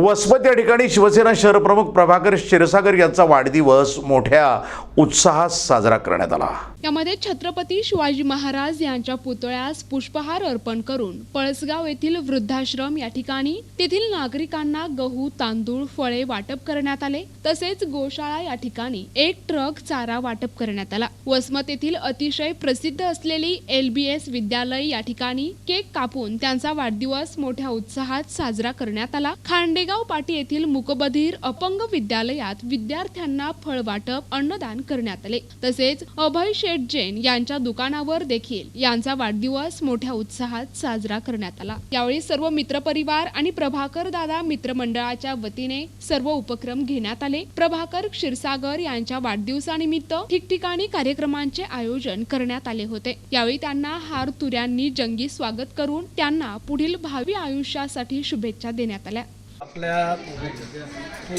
वसमत या ठिकाणी शिवसेना शहरप्रमुख प्रभाकर क्षीरसागर यांचा वाढदिवस मोठ्या उत्साहात साजरा करण्यात आला. यामध्ये छत्रपती शिवाजी महाराज यांच्या पुतळ्यास पुष्पहार अर्पण करून पळसगाव येथील वृद्धाश्रम या ठिकाणी तेथील नागरिकांना गहू तांदूळ फळे वाटप करण्यात आले. तसेच गोशाळा या ठिकाणी एक ट्रक चारा वाटप करण्यात आला. वसमत येथील अतिशय प्रसिद्ध असलेली एल बी एस विद्यालय या ठिकाणी केक कापून त्यांचा वाढदिवस मोठ्या उत्साहात साजरा करण्यात आला. खांडेगाव पाटी येथील मुकबधीर अपंग विद्यालयात विद्यार्थ्यांना फळ वाटप अन्नदान करण्यात आले. तसेच अभय शेठ जैन यांच्या दुकानावर देखील यांचा वाढदिवस मोठ्या उत्साहात साजरा करण्यात आला. यावेळी सर्व मित्रपरिवार आणि प्रभाकर दादा मित्रमंडळाच्या वतीने सर्व उपक्रम घेण्यात आले. प्रभाकर क्षीरसागर यांच्या वाढदिवसानिमित्त ठिकठिकाणी कार्यक्रमांचे आयोजन करण्यात आले होते. यावेळी त्यांना हार तुऱ्यांनी जंगी स्वागत करून त्यांना पुढील भावी आयुष्यासाठी शुभेच्छा देण्यात आल्या. आपल्या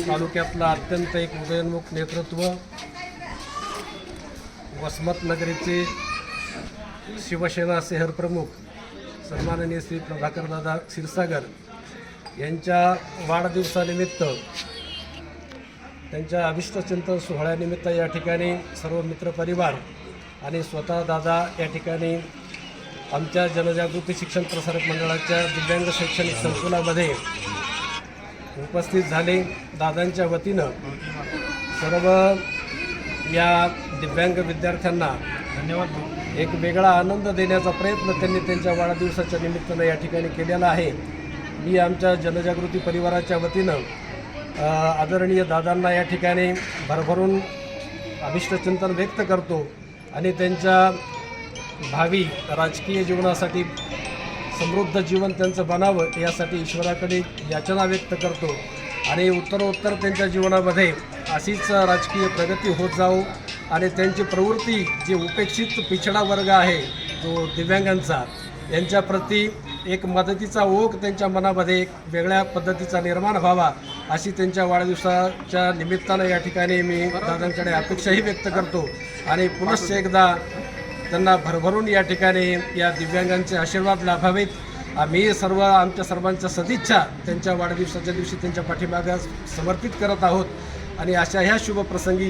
तालुक्यातला अत्यंत एक उदयोन्मुख नेतृत्व वसमत नगरीचे शिवसेना शहरप्रमुख सन्माननीय श्री प्रभाकरदादा क्षीरसागर यांच्या वाढदिवसानिमित्त त्यांच्या अभिष्टचिंतन सोहळ्यानिमित्त या ठिकाणी सर्व मित्रपरिवार आणि स्वतः दादा या ठिकाणी आमच्या जनजागृती शिक्षण प्रसारक मंडळाच्या दिव्यांग शैक्षणिक संकुलामध्ये उपस्थित झाले दादांच्या वतीनं. सर्व या दिव्यांग विद्यार्थ्यांना धन्यवाद एक वेगळा आनंद देण्याचा प्रयत्न त्यांनी त्यांच्या वाढदिवसाच्या निमित्तानं या ठिकाणी केलेला आहे. मी आमच्या जनजागृती परिवाराच्या वतीनं आदरणीय दादांना या ठिकाणी भरभरून अभिष्टचिंतन व्यक्त करतो आणि त्यांच्या भावी राजकीय जीवनासाठी समृद्ध जीवन त्यांचं बनावं यासाठी ईश्वराकडे याचना व्यक्त करतो. आणि उत्तरोत्तर त्यांच्या जीवनामध्ये अशीच राजकीय प्रगती होत जाऊ आणि त्यांची प्रवृत्ती जी उपेक्षित पिछडा वर्ग आहे जो दिव्यांगांचा. यांच्याप्रती एक मदतीचा ओघ त्यांच्या मनामध्ये एक वेगळ्या पद्धतीचा निर्माण व्हावा अशी त्यांच्या वाढदिवसाच्या निमित्तानं या ठिकाणी मी दादांकडे अपेक्षाही व्यक्त करतो. आणि पुनश्च एकदा त्यांना भरभरून या ठिकाणी या दिव्यांगांचे आशीर्वाद लाभावेत. आम्ही सर्व आमच्या सर्वांच्या सदिच्छा त्यांच्या वाढदिवसाच्या दिवशी त्यांच्या पाठीमागे समर्पित करत आहोत. आणि अशा ह्या शुभप्रसंगी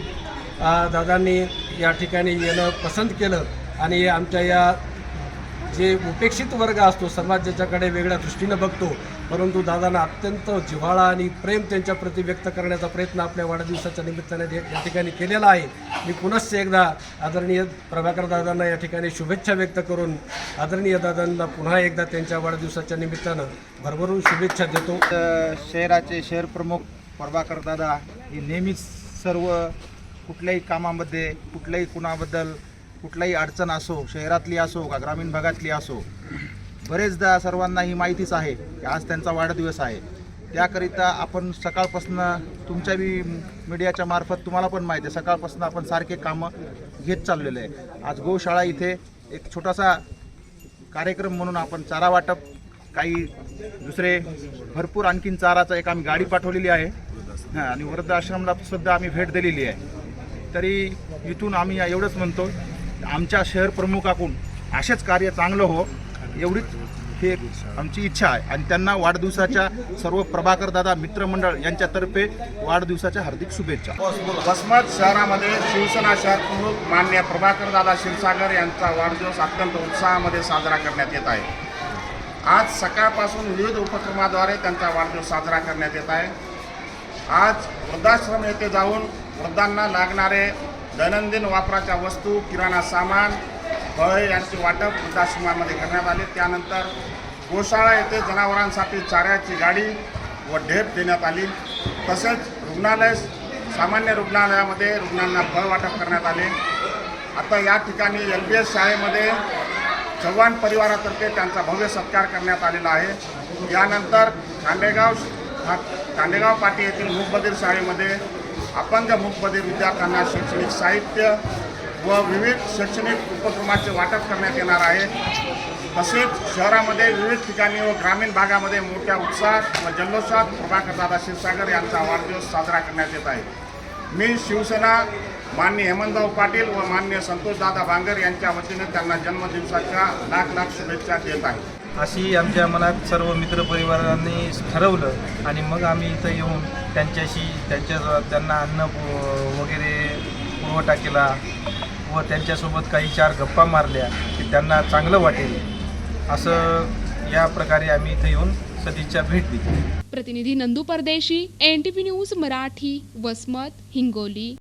दादांनी या ठिकाणी येणं पसंत केलं. आणि आमच्या या जे उपेक्षित वर्ग असतो समाज ज्याच्याकडे वेगळ्या दृष्टीनं बघतो परंतु दादांना अत्यंत जिव्हाळा आणि प्रेम त्यांच्याप्रती व्यक्त करण्याचा प्रयत्न आपल्या वाढदिवसाच्या निमित्ताने दे- या ठिकाणी केलेला आहे. मी पुनश्च एकदा आदरणीय प्रभाकर दादांना या ठिकाणी शुभेच्छा व्यक्त करून आदरणीय दादांना पुन्हा एकदा त्यांच्या वाढदिवसाच्या निमित्तानं भरभरून शुभेच्छा देतो. शहराचे शहर प्रमुख प्रभाकर दादा हे नेहमीच सर्व कुठल्याही कामामध्ये कुठल्याही कुणाबद्दल कुठलाही अडचण असो शहरातली असो का ग्रामीण भागातली असो बरेचदा सर्वांना ही माहितीच आहे की आज त्यांचा वाढदिवस आहे. त्याकरिता आपण सकाळपासून तुमच्या बी मीडियाच्या मार्फत तुम्हाला पण माहिती आहे सकाळपासून आपण सारखे कामं घेत चाललेलं आहे. आज गोशाळा इथे एक छोटासा कार्यक्रम म्हणून आपण चारा वाटप काही दुसरे भरपूर आणखीन चाराचा एक आम्ही गाडी पाठवलेली आहे. हां आणि वृद्धाश्रमला सुद्धा आम्ही भेट दिलेली आहे. तरी इथून आम्ही एवढंच म्हणतो आमच्या शहर प्रमुखाकडून असेच कार्य चांगलं हो एवढीच हे आमची इच्छा आहे. आणि त्यांना वाढदिवसाच्या सर्व प्रभाकर दादा मित्रमंडळ यांच्यातर्फे वाढदिवसाच्या हार्दिक शुभेच्छा. वसमत शहरामध्ये शिवसेना शहर प्रमुख मान्य प्रभाकर दादा क्षीरसागर यांचा वाढदिवस अत्यंत उत्साहामध्ये साजरा करण्यात येत आहे. आज सकाळपासून विविध उपक्रमाद्वारे त्यांचा वाढदिवस साजरा करण्यात येत आहे. आज वृद्धाश्रम येथे जाऊन वृद्धांना लागणारे दैनंदिन वापराच्या वस्तू किराणा सामान फळे यांचे वाटप वृद्धाश्रमामध्ये करण्यात आले. त्यानंतर गोशाळा येथे जनावरांसाठी चाऱ्याची गाडी व ढेप देण्यात आली. तसेच रुग्णालय सामान्य रुग्णालयामध्ये रुग्णांना फळ वाटप करण्यात आले. आता या ठिकाणी एल बी एस शाळेमध्ये चव्हाण परिवारातर्फे त्यांचा भव्य सत्कार करण्यात आलेला आहे. यानंतर खांडेगाव खांडेगाव पाटी येथील मूकबधीर शाळेमध्ये अपंग मूकबधीर विद्यार्थ्यांना शैक्षणिक साहित्य व विविध शैक्षणिक उपक्रमाचे वाटप करण्यात येणार आहे. तसेच शहरामध्ये विविध ठिकाणी व ग्रामीण भागामध्ये मोठ्या उत्साहात व जल्लोषात प्रभाकरदादा क्षीरसागर यांचा वाढदिवस साजरा करण्यात येत आहे. मी शिवसेना माननीय हेमंतभाऊ पाटील व माननीय संतोषदादा भांगर यांच्या वतीने त्यांना जन्मदिवसाच्या लाख लाख शुभेच्छा देत आहे. अशी आमच्या मनात सर्व मित्रपरिवारांनी ठरवलं आणि मग आम्ही इथं येऊन त्यांच्याशी त्यांच्या त्यांना अन्न पु- वगैरे पुरवठा केला व त्यांच्यासोबत काही चार गप्पा मारल्या की त्यांना चांगलं वाटेल. असं या प्रकारे आम्ही इथं येऊन सदिच्छा भेट दिली. प्रतिनिधी Nandu Pardeshi N T news Marathi Vasmat Hingoli.